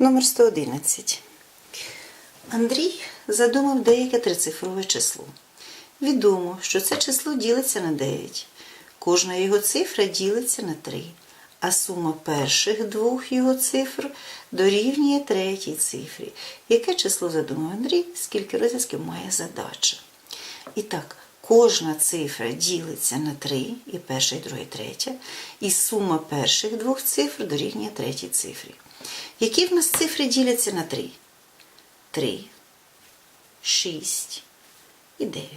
Номер 111. Андрій задумав деяке трицифрове число. Відомо, що це число ділиться на 9. Кожна його цифра ділиться на 3, а сума перших двох його цифр дорівнює третій цифрі. Яке число задумав Андрій, скільки розв'язків має задача? І так, кожна цифра ділиться на 3, і перша, і друга, і третя, і сума перших двох цифр дорівнює третій цифрі. Які в нас цифри діляться на 3? 3, 6 і 9.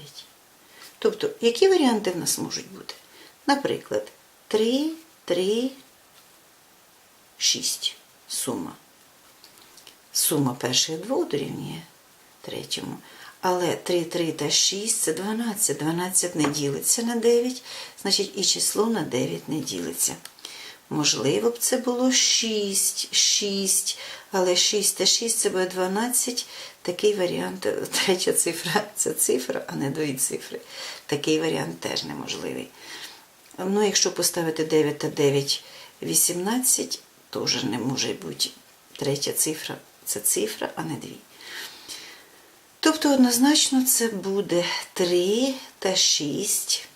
Тобто, які варіанти в нас можуть бути? Наприклад, 3, 3, 6 сума. Сума перших двох дорівнює третьому. Але 3, 3 та 6 це 12. 12 не ділиться на 9, значить і число на 9 не ділиться. Можливо б це було 6, 6, але 6 та 6 це буде 12. Такий варіант, третя цифра це цифра, а не дві цифри. Такий варіант теж неможливий. Ну, якщо поставити 9 та 9, 18, теж не може бути. Третя цифра це цифра, а не дві. Тобто однозначно це буде 3 та 6,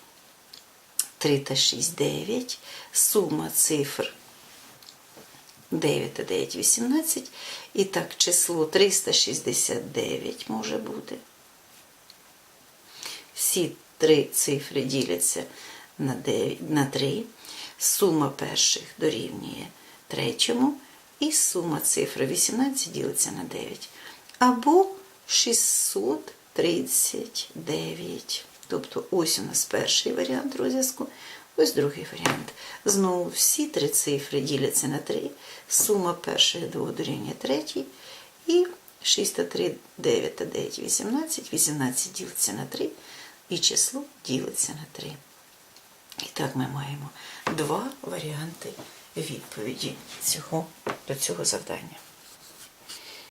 3 та 6, 9, сума цифр 9 та 9, 18. І так, число 369 може бути. Всі три цифри діляться на, 9, на 3. Сума перших дорівнює третьому. І сума цифри 18 ділиться на 9. Або 639. Тобто ось у нас перший варіант розв'язку, ось другий варіант. Знову всі три цифри діляться на 3, сума перших двох дорівнює третій, і 6 та 3, 9 та 9, 18, 18 ділиться на 3, і число ділиться на 3. І так ми маємо два варіанти відповіді цього, до цього завдання.